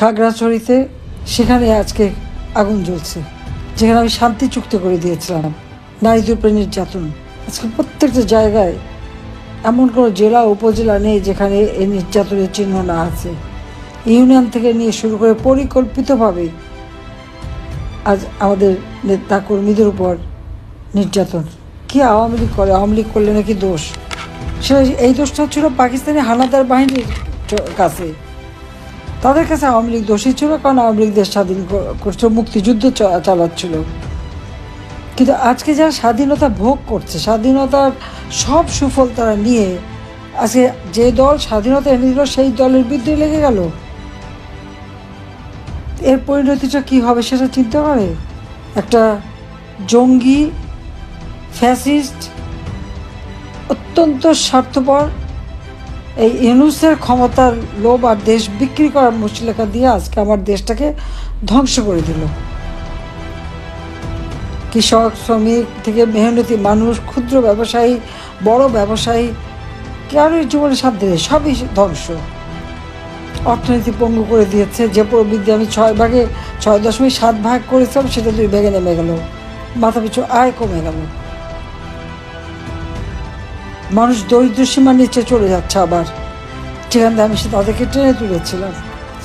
খাগড়াছড়িতে, সেখানে আজকে আগুন জ্বলছে, যেখানে আমি শান্তি চুক্তি করে দিয়েছিলাম নারীদের উপরে নির্যাতন। আজকে প্রত্যেকটা জায়গায় এমন কোনো জেলা, উপজেলা নেই যেখানে এই নির্যাতনের চিহ্ন না আছে। ইউনিয়ন থেকে নিয়ে শুরু করে পরিকল্পিতভাবে আজ আমাদের নেতা কর্মীদের উপর নির্যাতন। কি আওয়ামী লীগ করে, আওয়ামী লীগ করলে নাকি দোষ? সেটা এই দোষটা ছিল পাকিস্তানি হানাদার বাহিনীর কাছে। তাদের কাছে আওয়ামী লীগ দোষী ছিল, কারণ আওয়ামী লীগ দেশ স্বাধীন কর- করছে মুক্তিযুদ্ধ চালাচ্ছিল। কিন্তু আজকে যারা স্বাধীনতা ভোগ করছে, স্বাধীনতার সব সুফল তারা নিয়ে আজকে যে দল স্বাধীনতা এনে দিল, সেই দলের বিরুদ্ধে লেগে গেল। এর পরিণতিটা কি হবে সেটা চিন্তা করে একটা জঙ্গি, ফ্যাসিস্ট, অত্যন্ত স্বার্থপর এই ইউনুসের ক্ষমতার লোভ আর দেশ বিক্রি করার মুচলেখা দিয়ে আজকে আমার দেশটাকে ধ্বংস করে দিল। কৃষক, শ্রমিক থেকে মেহনতি মানুষ, ক্ষুদ্র ব্যবসায়ী, বড় ব্যবসায়ী কারোর জীবনে সাথ দেয় সবই ধ্বংস। অর্থনীতি পঙ্গু করে দিয়েছে, যে প্রবৃদ্ধি আমি ছয় ভাগে, ছয় দশমিক সাত ভাগ করেছিলাম, সেটা দুই ভাগে নেমে গেল। মাথা পিছু আয় কমে গেল। মানুষ দরিদ্র সীমার নিচে চলে যাচ্ছে আবার। সেখান থেকে আমি সে তাদেরকে টেনে তুলেছিলাম।